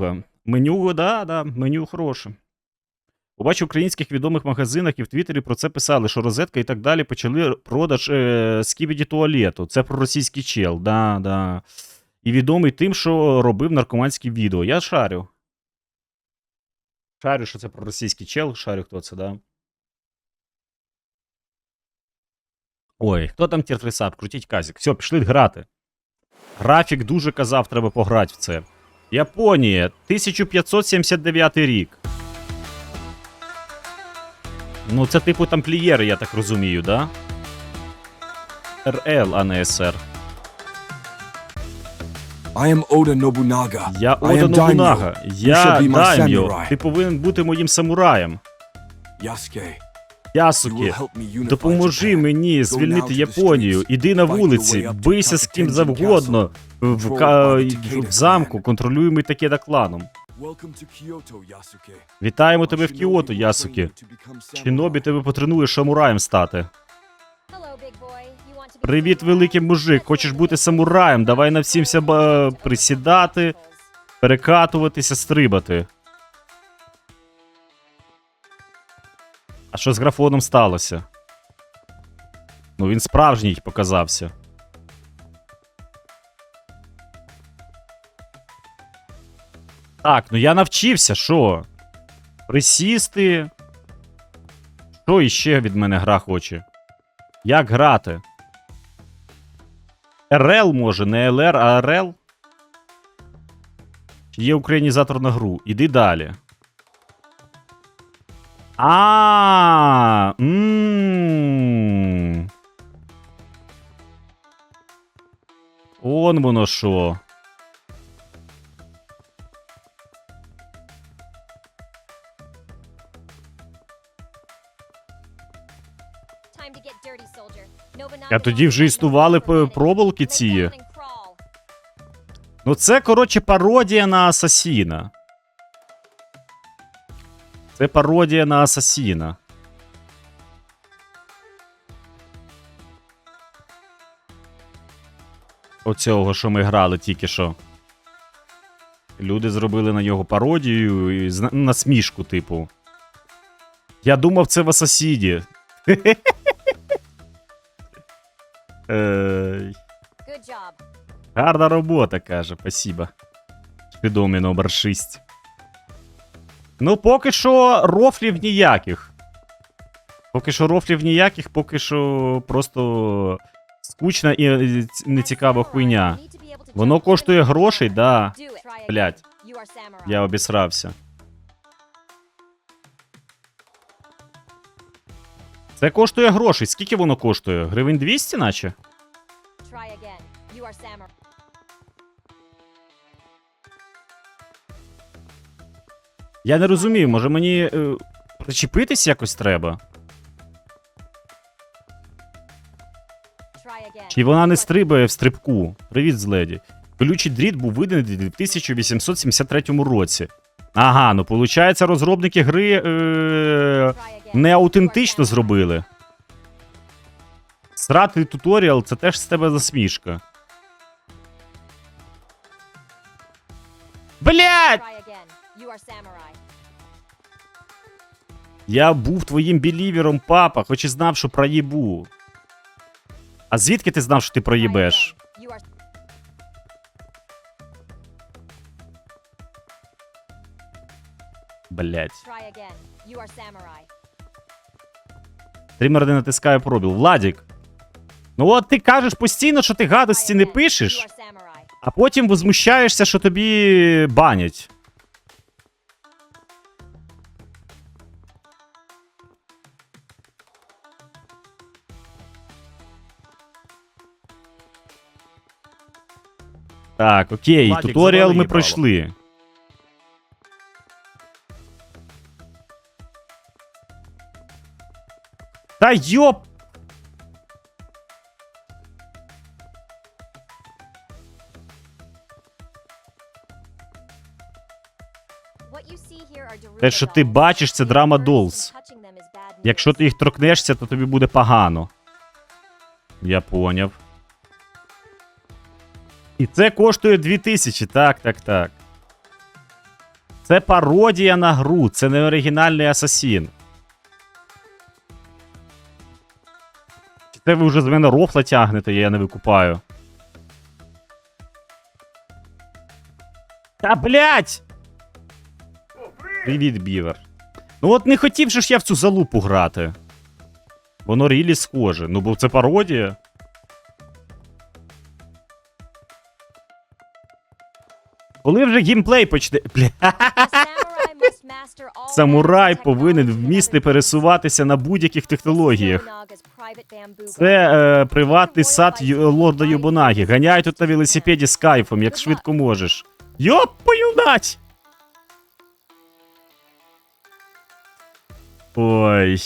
менюга. Меню, да, да, меню хороше. Побачив українських відомих магазинах і в Твіттері про це писали, що розетка і так далі почали продаж е, скібіді туалету. Це про російський чел, да, да. І відомий тим, що робив наркоманські відео. Я шарю. Шарю, що це про російський чел, шарю, хто це, да. Ой, хто там тір Крутіть казік. Все, пішли грати. Графік дуже казав, треба пограти в це. Японія, 1579 рік. Ну, це типу тамплієри, я так розумію, да? РЛ, а не СР. I am Oda Nobunaga. Я Ода Нобунага. Я samurai. Ти повинен бути моїм самураєм. Will Ясуки, unify допоможи мені звільнити Японію. Іди на вулиці, бийся з ким завгодно. В, ка... в замку, clan. контролюємий Такеда кланом. Вітаємо тебе в Кіото, Ясуки. become Чинобі тебе потренує самураєм стати. Привіт, великий мужик. Хочеш бути самураєм? Давай навчимося ба- присідати, перекатуватися, стрибати. А що з графоном сталося? Ну він справжній показався. Так, ну я навчився, що? Присісти. Що іще від мене гра хоче? Як грати? РЛ може, не ЛР, а РЛ? Чи є українізатор на гру? Іди далі. А. м. Он воно що. А тоді вже існували п- проволоки ці. Ну, це, коротше, пародія на Асасіна. Це пародія на Асасіна. Оцього, що ми грали тільки що. Люди зробили на нього пародію і насмішку, типу. Я думав, це в Асасіді. Гарна робота, каже, спасибо. Відомий номер 6. Ну, поки що рофлів ніяких. Поки що рофлів ніяких, поки що просто скучна і нецікава хуйня. Воно коштує грошей, да. Блять, я обісрався. Це коштує грошей. Скільки воно коштує? Гривень 200, наче? Я не розумію, може мені е, причепитись якось треба? Чи вона не стрибає в стрибку? Привіт, зледі. Колючий дріт був виданий в 1873 році. Ага, ну виходить, розробники гри е, не аутентично зробили. Срати туторіал це теж з тебе засмішка. Блять! Я був твоїм білівером, папа, хоч і знав, що проїбу. А звідки ти знав, що ти проїбеш? Блять. Стрімер не натискає пробіл. Владік. Ну от ти кажеш постійно, що ти гадості не пишеш, а потім возмущаєшся, що тобі банять. Так, окей, Владик, туторіал ми пройшли. Та йоп! Те, що ти бачиш, це драма Dolls. Якщо ти їх торкнешся, то тобі буде погано. Я поняв. І це коштує 2000, так, так, так. Це пародія на гру, це не оригінальний асасін. Це ви вже з мене рофла тягнете, я не викупаю. Та блять! Привіт, бівер. Ну от не хотів же ж я в цю залупу грати. Воно рілі схоже. Ну, бо це пародія. Коли вже геймплей почне. Самурай повинен вмісти пересуватися на будь-яких технологіях. Це е, приватний сад лорда Юбонагі. Ганяй тут на велосипеді з кайфом, як швидко можеш. Йопою нать! Ой.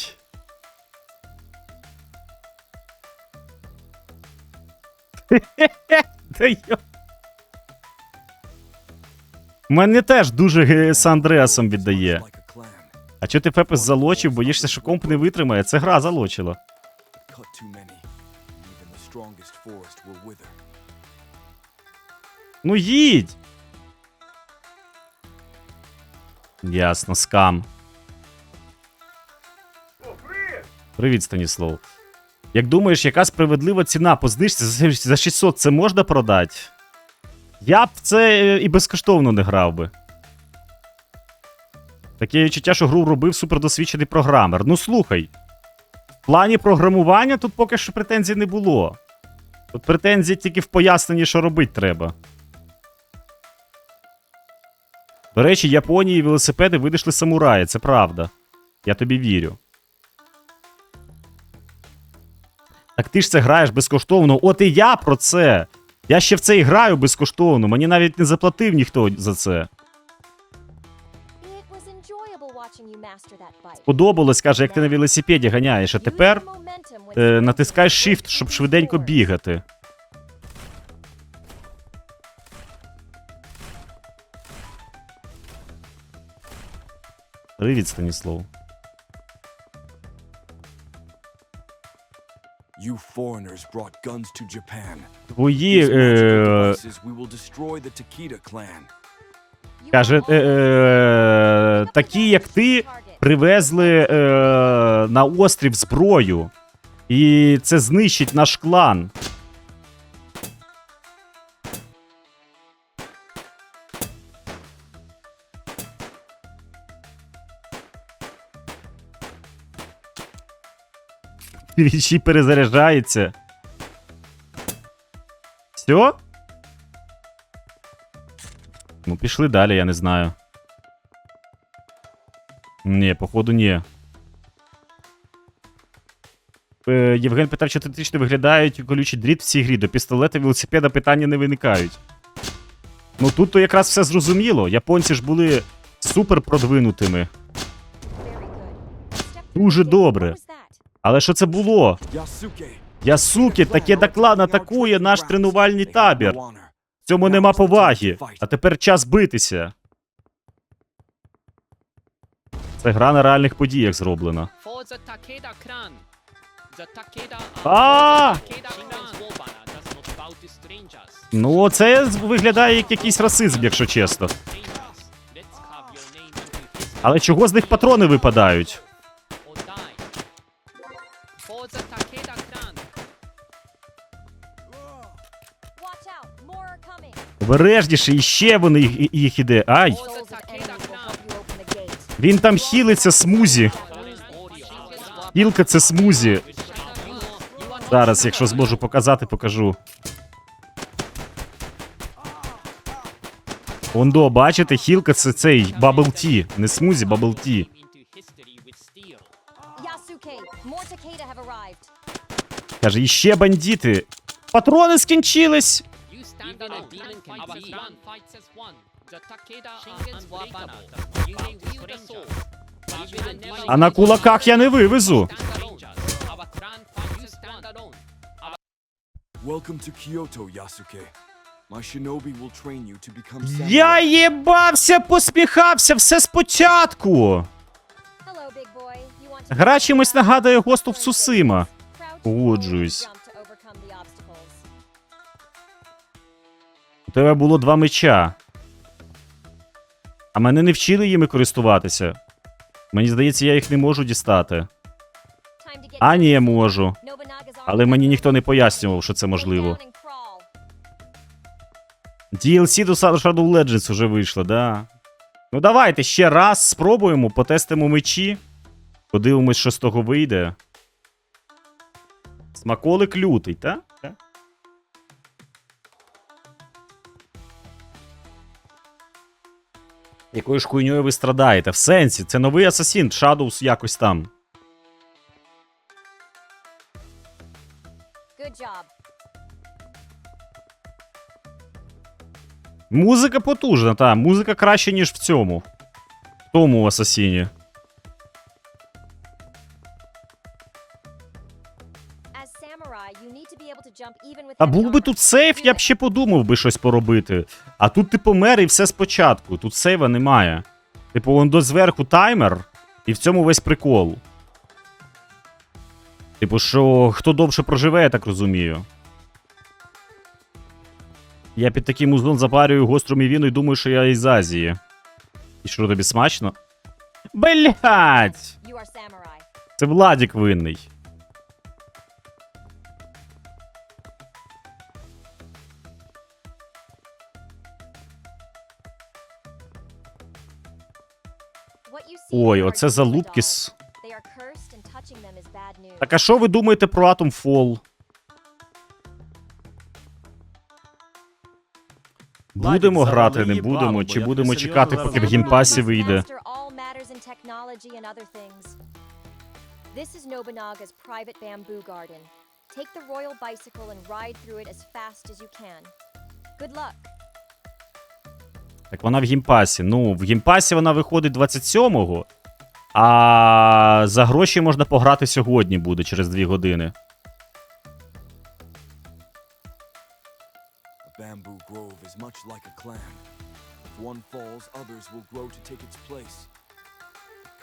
Та йо. Мене теж дуже з Андреасом віддає. А чого ти Фепес залочив, боїшся, що комп не витримає? Це гра залочила. Ну їдь! Ясно, скам. Привіт, Станіслав. Як думаєш, яка справедлива ціна по знижці за 600 це можна продати? Я б це е, і безкоштовно не грав би. Таке відчуття, що гру робив супердосвідчений програмер. Ну слухай. В плані програмування тут поки що претензій не було. Тут претензії тільки в поясненні, що робити треба. До речі, Японії велосипеди видійшли самураї, це правда. Я тобі вірю. Так ти ж це граєш безкоштовно. От і я про це. Я ще в це і граю безкоштовно. Мені навіть не заплатив ніхто за це. Подобалось, каже, як ти на велосипеді ганяєш, а тепер е, натискай Shift, щоб швиденько бігати. Привіт, Станіслав. You foreigners brought guns to Japan. Твої. Е, we will destroy the Takeda clan. каже, е, е, такі, як ти, привезли е, на острів зброю. І це знищить наш клан. Він ще й перезаряджається. Все? Ну, пішли далі, я не знаю. Ні, походу, ні. Е, Євген питав, чи теоретично виглядають колючий дріт в цій грі. До пістолета велосипеда питання не виникають. Ну тут то якраз все зрозуміло. Японці ж були супер продвинутими. Дуже добре. Але що це було? Yasuke. Ясуки, таке клан атакує наш тренувальний табір. В цьому нема поваги. А тепер час битися. Це гра на реальних подіях зроблена. Strangers. Ну, це виглядає як якийсь расизм, якщо чесно. Але чого з них патрони випадають? Or die. For the Takeda clan. Обережніше, іще вони їх, їх іде. Ай! Takeda. Він там хілиться смузі. Хілка це смузі. Зараз, якщо зможу показати, покажу. Ондо, бачите, хілка це цей бабл ті. Не смузі, бабл ті. Каже, іще бандити. Патрони скінчились. А на кулаках я не вивезу. stand alone. Our clan fights as stand alone. Welcome to Kyoto, Yasuke. My shinobi will train you to become samurai. Я їбався, посміхався, все спочатку. Гра чимось нагадує Ghost of Tsushima. Погоджуюсь. У тебе було два меча. А мене не вчили їми користуватися. Мені здається, я їх не можу дістати. А ні, я можу. Але мені ніхто не пояснював, що це можливо. DLC до Shadow Legends уже вийшло, да. Ну давайте ще раз спробуємо, потестимо мечі. Подивимось, що з того вийде. Смаколик лютий, та? Та. Якою ж хуйньою ви страдаєте? В сенсі, це новий Асасін, Shadows якось там. Good job. Музика потужна, та. Музика краще, ніж в цьому. В тому Асасіні. А був би тут сейф, я б ще подумав би щось поробити. А тут ти помер і все спочатку. Тут сейва немає. Типу, он до зверху таймер, і в цьому весь прикол. Типу, що хто довше проживе, я так розумію. Я під таким узлом запарюю гостру мівіну і думаю, що я із Азії. І що тобі смачно? Блять! Це Владік винний. Ой, оце залупки з. Так а що ви думаєте про Fall? Будемо грати, не будемо, чи будемо чекати, поки в геймпасі вийде. This is Nobunaga's private bamboo garden. Take the royal bicycle and ride through it as fast as you can. Good luck. Так вона в геймпасі. Ну, в геймпасі вона виходить 27-го, а за гроші можна пограти сьогодні буде через 2 години.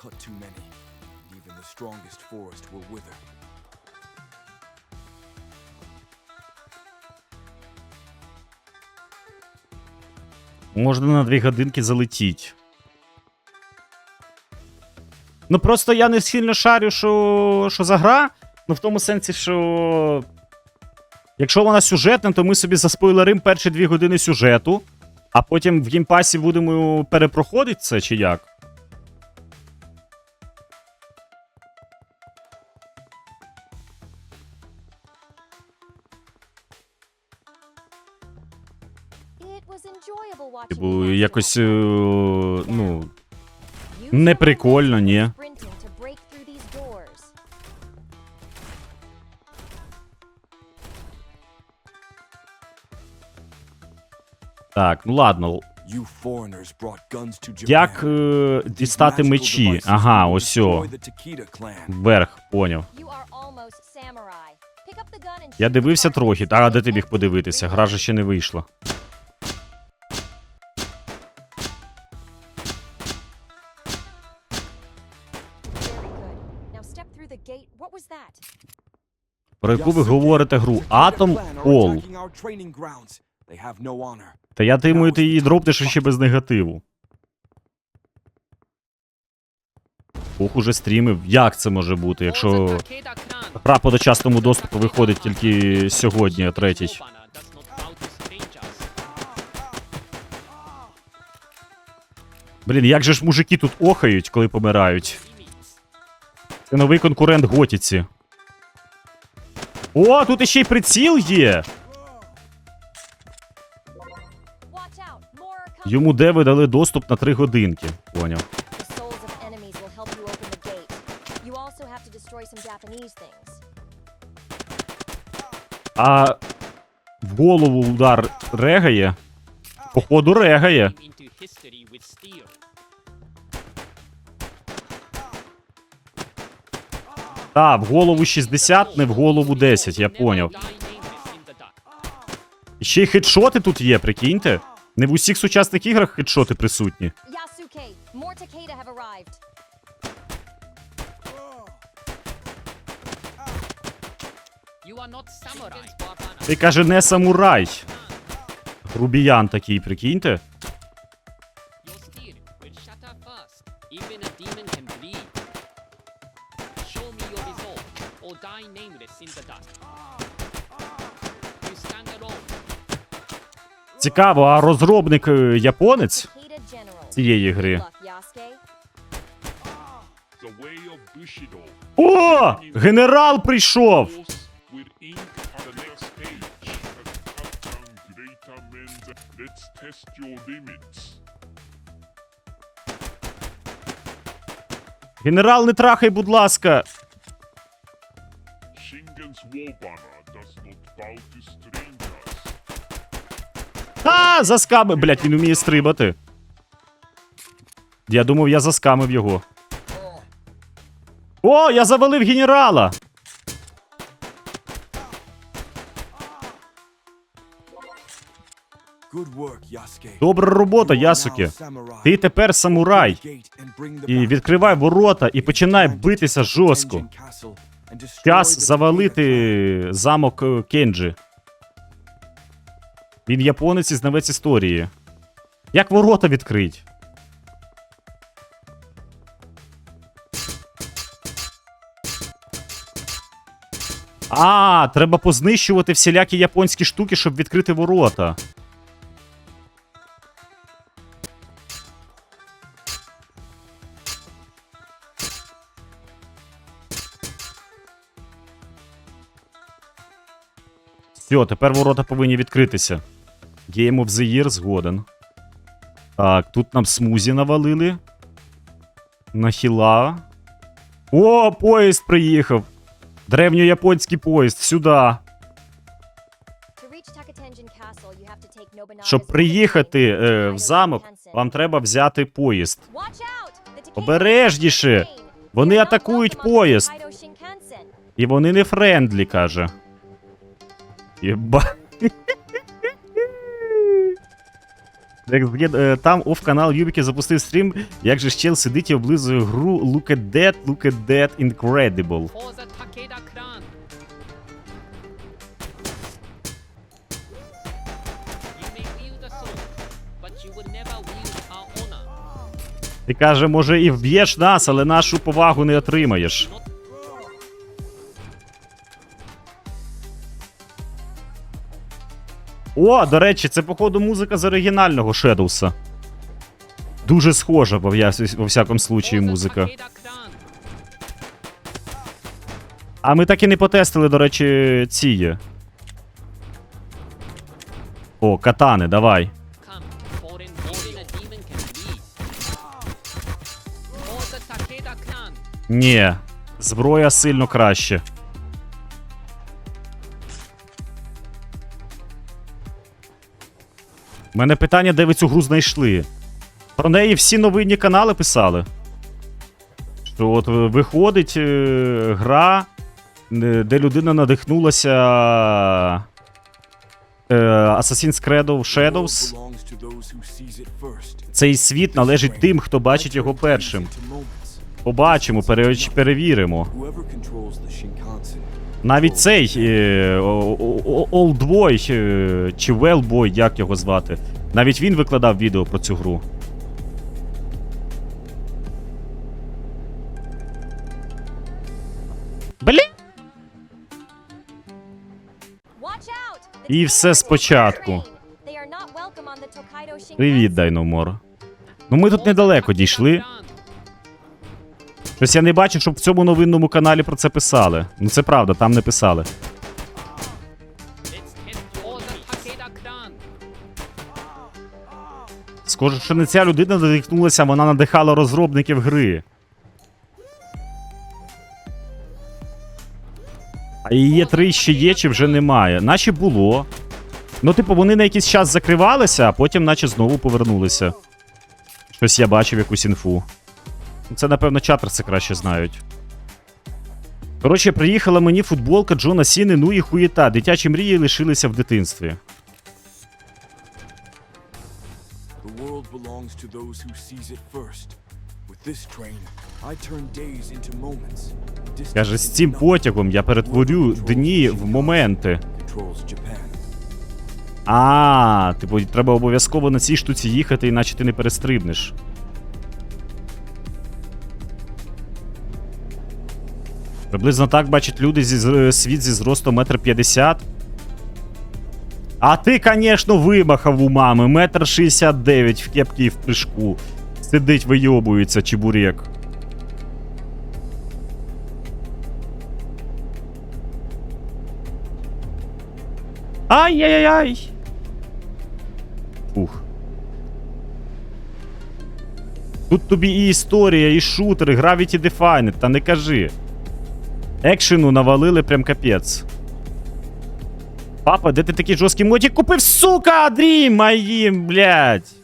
Cut too many, and even the strongest forest will wither. Можна на 2 годинки залетіть. Ну просто я не сильно шарю, що, що за гра. Ну в тому сенсі, що. Якщо вона сюжетна, то ми собі заспойлерим перші дві години сюжету, а потім в геймпасі будемо перепроходити це чи як? Типу, you якось. е, ну. Use не your прикольно, momentum ні. Так, ну ладно. You foreigners brought guns to Japan. Як е, дістати мечі? Ага, ось о. Вверх, поняв. You are almost samurai. Pick up the gun and Я дивився трохи, а де ти міг подивитися? Гра же ще не вийшла. Про яку ви говорите гру? no honor. Та я думаю, ти її дропнеш ще без негативу. Ох, уже стрімив. Як це може бути, якщо гра по дочасному доступу виходить тільки сьогодні, третій. Блін, як же ж мужики тут охають, коли помирають. Це новий конкурент Готіці. О, тут іще й приціл є! Йому де ви дали доступ на 3 годинки. Things. А в голову удар регає. Походу регає. Та, в голову 60, не в голову 10, я поняв. Ще й хедшоти тут є, прикиньте. Не в усіх сучасних іграх хедшоти присутні. Ти каже, не самурай. Грубіян такий, прикиньте. Die nameless in the dust. You stand alone. Цікаво, а розробник е, японець цієї гри. Luck, Yasuke. The way of Bushido. О! Генерал прийшов! Force with ink on the next page. Captain Greater Men's. Let's test your limits. Генерал, не трахай, будь ласка. War does not bow to strangers. А, заскамив. Блять, він вміє стрибати. Я думав, я заскамив його. О, я завалив генерала! Добра робота, Ясуке. Ти тепер самурай. І відкривай ворота і починай битися жорстко. Час завалити замок е, Кенджі. Він японець і знавець історії. Як ворота відкрить? А, треба познищувати всілякі японські штуки, щоб відкрити ворота. Все, тепер ворота повинні відкритися. Game of the Year згоден. Так, тут нам смузі навалили. Нахіла. О, поїзд приїхав. Древньояпонський поїзд, сюди. Щоб приїхати е, в замок, вам треба взяти поїзд. Обережніше. Вони атакують поїзд. І вони не френдлі, каже. Єба. Е, Там оф канал Юбіки запустив стрім. Як же ж чел сидить і облизує гру Look at that, look at that, incredible. Ти каже, може і вб'єш нас, але нашу повагу не отримаєш. О, до речі, це походу музика з оригінального Шедоуса. Дуже схожа, во, во всякому the музика. А ми так і не потестили, до речі, ці є. О, катани, давай. Ні, зброя сильно краще. У мене питання, де ви цю гру знайшли? Про неї всі новинні канали писали. Що от е, виходить е, гра, е, де людина надихнулася е, Assassin's Creed Shadows. Цей світ належить тим, хто бачить його першим. Побачимо, пере- перевіримо. Навіть цей е, Олдбой е, чи Велбой, як його звати. Навіть він викладав відео про цю гру. Блін! І все спочатку. Привіт, Дайномор. Ну ми тут недалеко дійшли. Щось я не бачу, щоб в цьому новинному каналі про це писали. Ну це правда, там не писали. Схоже, що не ця людина надихнулася, вона надихала розробників гри. А її три ще є, чи вже немає? Наче було. Ну, типу, вони на якийсь час закривалися, а потім, наче знову повернулися. Щось я бачив якусь інфу. Це, напевно, чатерси краще знають. Коротше, приїхала мені футболка Джона Сіни, ну і хуєта. Дитячі мрії лишилися в дитинстві. Каже, з цим потягом я перетворю дні в моменти. А, типу, треба обов'язково на цій штуці їхати, іначе ти не перестрибнеш. Приблизно так бачать люди зі світ зі зростом метр п'ятдесят. А ти, звісно, вимахав у мами. Метр шістдесят дев'ять в кепці і в прыжку. Сидить, вийобується, чебурек. Ай-яй-яй-яй. Ух. Тут тобі і історія, і шутер, і Gravity Defined, та не кажи. Екшену навалили прям капець. Папа, де ти такий жорсткий мотик купив, сука, Дрім, моїм, блядь.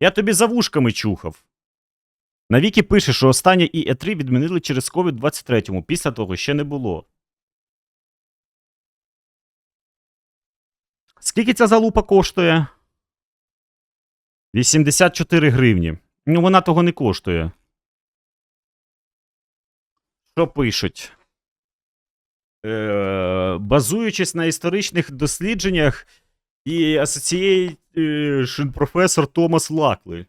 Я тобі за вушками чухав. На вікі пише, що останнє ІЕ3 відмінили через COVID-23, після того ще не було. Скільки ця залупа коштує? 84 гривні. Ну, вона того не коштує. Що пишуть? Е, базуючись на історичних дослідженнях і Association професор Томас Лакли.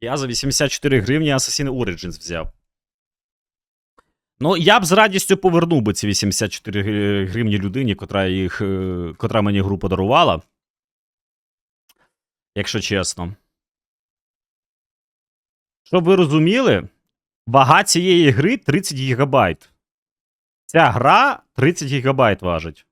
Я за 84 гривні Assassin's Origins взяв. Ну, я б з радістю повернув би ці 84 гри- гривні людині, котра, їх, е, котра мені гру подарувала. Якщо чесно. Щоб ви розуміли, вага цієї гри 30 гігабайт. Ця гра 30 гігабайт важить.